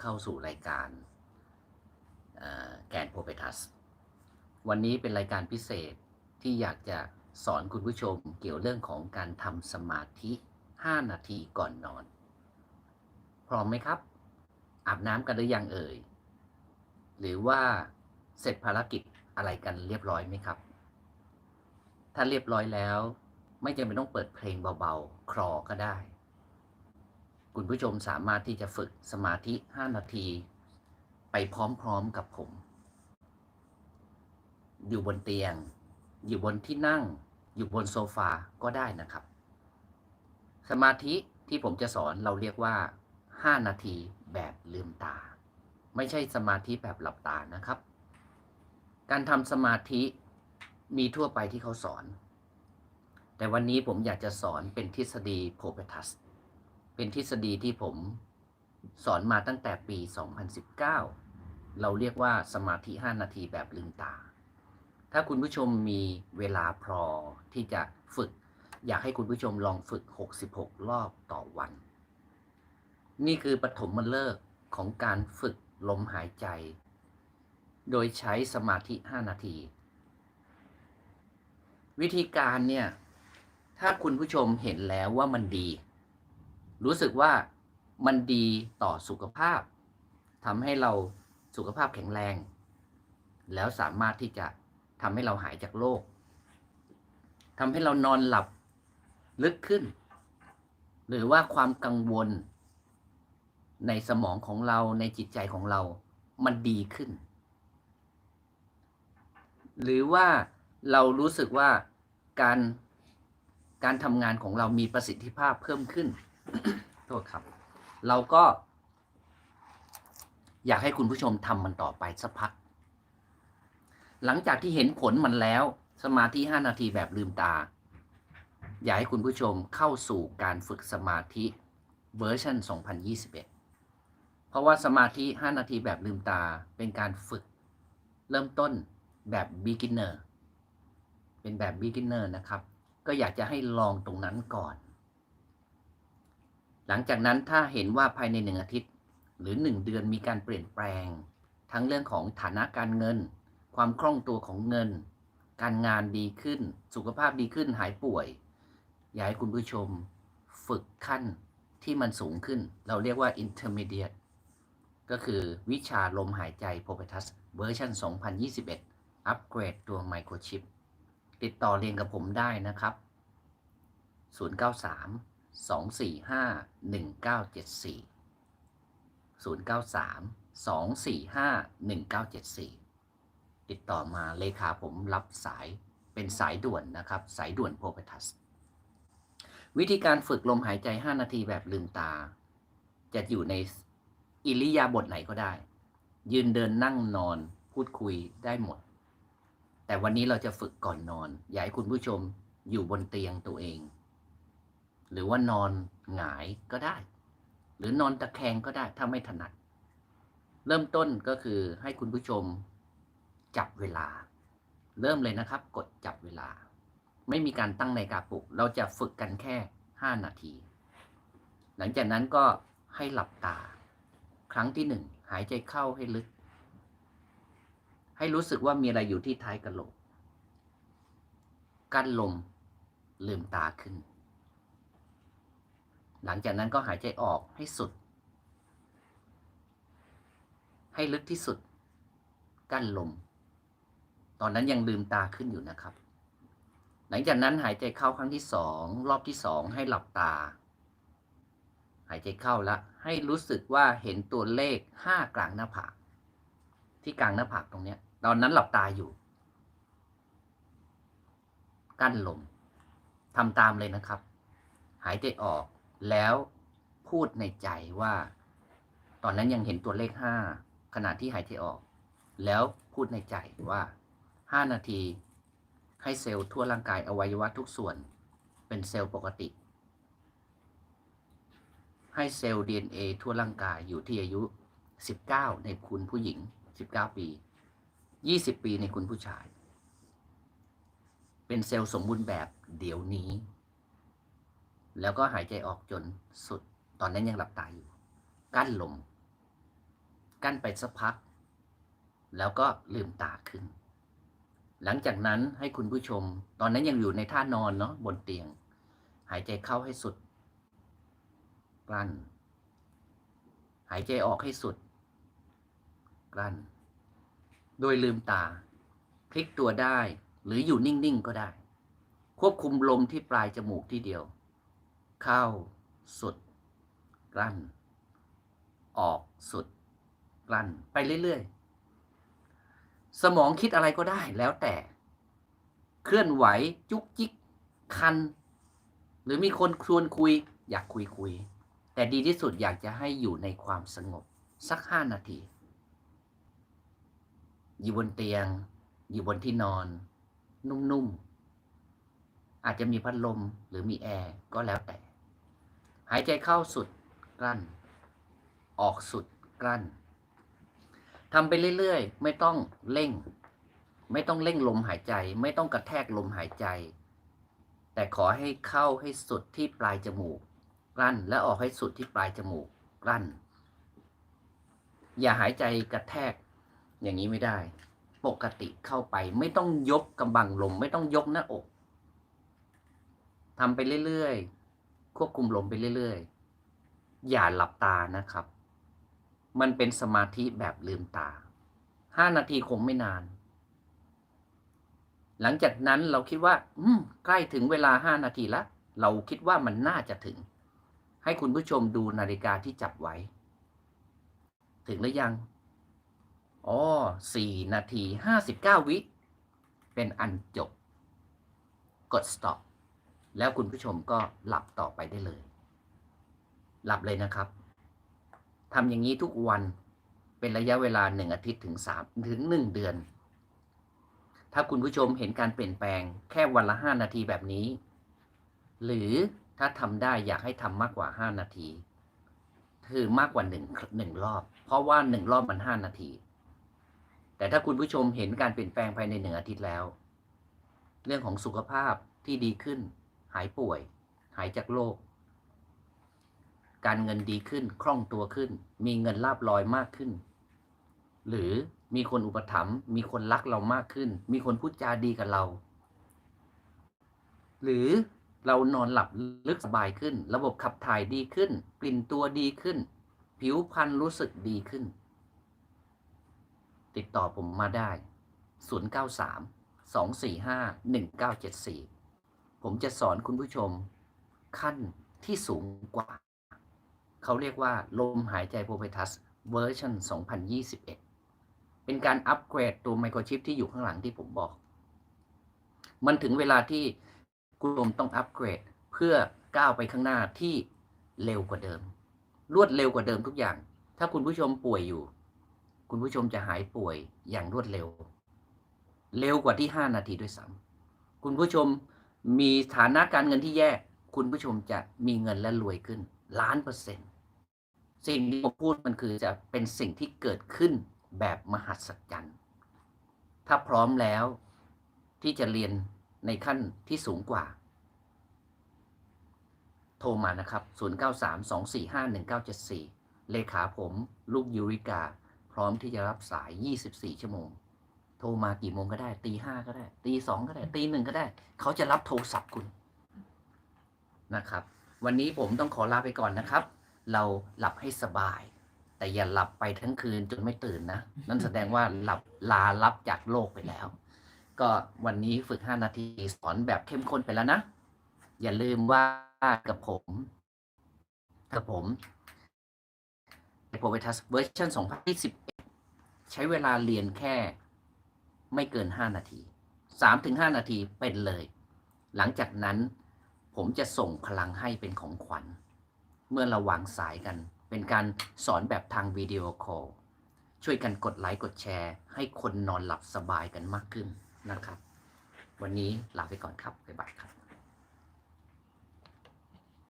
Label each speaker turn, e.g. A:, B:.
A: เข้าสู่รายการแกนโพเปทัส วันนี้เป็นรายการพิเศษที่อยากจะสอนคุณผู้ชมเกี่ยวเรื่องของการทำสมาธิ 5 นาทีก่อนนอน พร้อมไหมครับ อาบน้ำกันหรือยังเอ่ย หรือว่าเสร็จภารกิจอะไรกันเรียบร้อยไหมครับ ถ้าเรียบร้อยแล้ว ไม่จำเป็นต้องเปิดเพลงเบาๆ คลอก็ได้ คุณผู้ชมสามารถที่จะฝึกสมาธิ 5 นาที ไปพร้อมๆกับผม อยู่บนเตียง อยู่บนที่นั่ง อยู่บนโซฟาก็ได้นะครับ สมาธิที่ผมจะสอนเราเรียกว่า 5 นาทีแบบลืมตา ไม่ใช่สมาธิแบบหลับตานะครับ การทำสมาธิมีทั่วไปที่เขาสอน แต่วันนี้ผมอยากจะสอนเป็นทฤษฎีโพเปทัส เป็นทฤษฎีที่ผมสอนมาตั้งแต่ปี 2019 เราเรียกว่าสมาธิ 5 นาทีแบบลืมตา ถ้าคุณผู้ชมมีเวลาพอที่จะฝึก อยากให้คุณผู้ชมลองฝึก 66 รอบต่อวัน นี่คือปฐมมฤกษ์ของการฝึกลมหายใจ โดยใช้สมาธิ 5 นาที วิธีการเนี่ย ถ้าคุณผู้ชมเห็นแล้วว่ามันดี รู้สึกว่ามันดีต่อสุขภาพทำให้เราสุขภาพแข็งแรง แล้วสามารถที่จะทำให้เราหายจากโรคทำให้เรานอนหลับลึกขึ้น หรือว่าความกังวล ในสมองของเราในจิตใจของเรา มันดีขึ้น หรือว่าเรารู้สึกว่าการการทำงานของเรามีประสิทธิภาพเพิ่มขึ้น โทษครับ เราก็ อยากให้คุณผู้ชมทำมันต่อไปสักพัก หลังจากที่เห็นผลมันแล้ว สมาธิ 5 นาทีแบบลืมตา อยากให้คุณผู้ชมเข้าสู่การฝึกสมาธิเวอร์ชัน2021 เพราะว่าสมาธิ 5 นาทีแบบลืมตาเป็นการฝึก เริ่มต้นแบบ beginner เป็นแบบ beginner นะครับ ก็อยากจะให้ลองตรงนั้นก่อน หลังจากนั้นถ้าเห็นว่าภายในหนึ่งอาทิตย์ หรือหนึ่งเดือนมีการเปลี่ยนแปลง ทั้งเรื่องของฐานะการเงิน ความคล่องตัวของเงิน การงานดีขึ้น สุขภาพดีขึ้นหายป่วย อยากให้คุณผู้ชมฝึกขั้นที่มันสูงขึ้น เราเรียกว่า intermediate ก็คือวิชาลมหายใจ p o p e t u s เวอร์ชัน2021 อัปเกรดตัวไมโครชิปติดต่อเรียนกับผมได้นะครับ 093 245 1974 093 245 1974 ติดต่อมาเลขาผมรับสายเป็นสายด่วนนะครับ สายด่วนโพเปทัส วิธีการฝึกลมหายใจ 5 นาทีแบบลืมตา จะอยู่ในอิริยาบถไหนก็ได้ ยืนเดินนั่งนอนพูดคุยได้หมด แต่วันนี้เราจะฝึกก่อนนอน อยากให้คุณผู้ชมอยู่บนเตียงตัวเอง หรือว่านอนหงายก็ได้ หรือนอนตะแคงก็ได้ถ้าไม่ถนัด เริ่มต้นก็คือให้คุณผู้ชมจับเวลา เริ่มเลยนะครับ กดจับเวลา ไม่มีการตั้งนาฬิกาปลุก เราจะฝึกกันแค่ 5 นาที หลังจากนั้นก็ให้หลับตา ครั้งที่หนึ่งหายใจเข้าให้ลึก ให้รู้สึกว่ามีอะไรอยู่ที่ท้ายกระโหลก กั้นลมลืมตาขึ้น หลังจากนั้นก็หายใจออกให้สุด ให้ลึกที่สุด กั้นลม ตอนนั้นยังลืมตาขึ้นอยู่นะครับ หลังจากนั้นหายใจเข้าครั้งที่สองรอบที่สองให้หลับตา หายใจเข้าแล้วให้รู้สึกว่าเห็นตัวเลขห้ากลางหน้าผากที่กลางหน้าผากตรงเนี้ย ตอนนั้นหลับตาอยู่ กั้นลมทำตามเลยนะครับ หายใจออก แล้วพูดในใจว่า ตอนนั้นยังเห็นตัวเลขห้าขณะที่หายใจออก แล้วพูดในใจว่าห้านาทีให้เซลล์ทั่วร่างกายอวัยวะทุกส่วน เป็นเซลล์ปกติ ให้เซลล์ DNA ทั่วร่างกายอยู่ที่อายุ 19 ในคุณผู้หญิง 19 ปี 20 ปีในคุณผู้ชาย เป็นเซลล์สมบูรณ์แบบเดี๋ยวนี้ แล้วก็หายใจออกจนสุด ตอนนั้นยังหลับตาอยู่ กั้นลม กั้นไปสักพัก แล้วก็ลืมตาขึ้น หลังจากนั้นให้คุณผู้ชม ตอนนั้นยังอยู่ในท่านอนเนาะบนเตียง หายใจเข้าให้สุด กลั้น หายใจออกให้สุด กลั้น โดยลืมตา พลิกตัวได้ หรืออยู่นิ่ง ๆ ก็ได้ ควบคุมลมที่ปลายจมูกที่เดียว เข้าสุดกลั้น ออกสุดกลั้นไปเรื่อยๆ สมองคิดอะไรก็ได้แล้วแต่ เคลื่อนไหวจุกจิกคัน หรือมีคนชวนคุย อยากคุยคุย แต่ดีที่สุดอยากจะให้อยู่ในความสงบสักห้านาที อยู่บนเตียง อยู่บนที่นอน นุ่มๆอาจจะมีพัดลมหรือมีแอร์ก็แล้วแต่ หายใจเข้าสุดกลั้น ออกสุดกลั้นทำไปเรื่อยๆ ไม่ต้องเร่ง ไม่ต้องเร่งลมหายใจ ไม่ต้องกระแทกลมหายใจ แต่ขอให้เข้าให้สุดที่ปลายจมูก กลั้น และออกให้สุดที่ปลายจมูก กลั้น อย่าหายใจกระแทก อย่างนี้ไม่ได้ ปกติเข้าไป ไม่ต้องยกกำบังลม ไม่ต้องยกหน้าอกทำไปเรื่อยๆ ควบคุมลมไปเรื่อยๆ อย่าหลับตานะครับ มันเป็นสมาธิแบบลืมตาห้านาทีคงไม่นาน หลังจากนั้นเราคิดว่า อืม ใกล้ถึงเวลาห้านาทีแล้วเราคิดว่ามันน่าจะถึง ให้คุณผู้ชมดูนาฬิกาที่จับไว้ ถึงหรือยังอ๋อสี่นาทีห้าสิบเก้าวิ เป็นอันจบ กด stop แล้วคุณผู้ชมก็หลับต่อไปได้เลย หลับเลยนะครับทำอย่างนี้ทุกวันเป็นระยะเวลาหนึ่งอาทิตย์ถึงสามถึงหนึ่งเดือน ถ้าคุณผู้ชมเห็นการเปลี่ยนแปลงแค่วันละห้านาทีแบบนี้ หรือถ้าทำได้อยากให้ทำมากกว่าห้านาที คือมากกว่าหนึ่งหนึ่งรอบ เพราะว่าหนึ่งรอบมันห้านาที แต่ถ้าคุณผู้ชมเห็นการเปลี่ยนแปลงภายในหนึ่งอาทิตย์แล้ว เรื่องของสุขภาพที่ดีขึ้น หายป่วย หายจากโรค การเงินดีขึ้น คล่องตัวขึ้น มีเงินลาบลอยมากขึ้น หรือมีคนอุปถัมภ์ มีคนรักเรามากขึ้น มีคนพูดจาดีกับเรา หรือเรานอนหลับลึกสบายขึ้น ระบบขับถ่ายดีขึ้น กลิ่นตัวดีขึ้น ผิวพรรณรู้สึกดีขึ้น ติดต่อผมมาได้ 093 245 1974 ผมจะสอนคุณผู้ชมขั้นที่สูงกว่า เขาเรียกว่า ลมหายใจโพเพทัสเวอร์ชัน2021 เป็นการอัปเกรดตัวไมโครชิปที่อยู่ข้างหลังที่ผมบอก มันถึงเวลาที่คุณผู้ชมต้องอัปเกรดเพื่อก้าวไปข้างหน้าที่เร็วกว่าเดิม รวดเร็วกว่าเดิมทุกอย่าง ถ้าคุณผู้ชมป่วยอยู่ คุณผู้ชมจะหายป่วยอย่างรวดเร็ว เร็วกว่าที่ 5 นาทีด้วยซ้ำคุณผู้ชม มีฐานะการเงินที่แย่ คุณผู้ชมจะมีเงินและรวยขึ้น ล้านเปอร์เซ็นต์สิ่งที่ผมพูดมันคือจะเป็นสิ่งที่เกิดขึ้นแบบมหัศจรรย์ ถ้าพร้อมแล้วที่จะเรียนในขั้นที่สูงกว่า โทรมานะครับ 0932451974 เลขาผม ลูกยูริกา พร้อมที่จะรับสาย 24 ชั่วโมง โทรมากี่โมงก็ได้ ตีห้าก็ได้ ตีสองก็ได้ ตีหนึ่งก็ได้ เขาจะรับโทรศัพท์คุณนะครับ วันนี้ผมต้องขอลาไปก่อนนะครับ เราหลับให้สบาย แต่อย่าหลับไปทั้งคืนจนไม่ตื่นนะ นั่นแสดงว่าหลับลาลับจากโลกไปแล้ว ก็วันนี้ฝึก5นาทีสอนแบบเข้มข้นไปแล้วนะ อย่าลืมว่ากับผมกับผมโปรเวทัสเวอร์ชัน2021 ใช้เวลาเรียนแค่ ไม่เกิน 5 นาที3-5นาทีเป็นเลย หลังจากนั้นผมจะส่งพลังให้เป็นของขวัญ เมื่อเราวางสายกัน เป็นการสอนแบบทางวิดีโอคอลช่วยกันกดไลค์กดแชร์ ให้คนนอนหลับสบายกันมากขึ้นนะครับ วันนี้ลาไปก่อนครับ บ๊ายบายครับ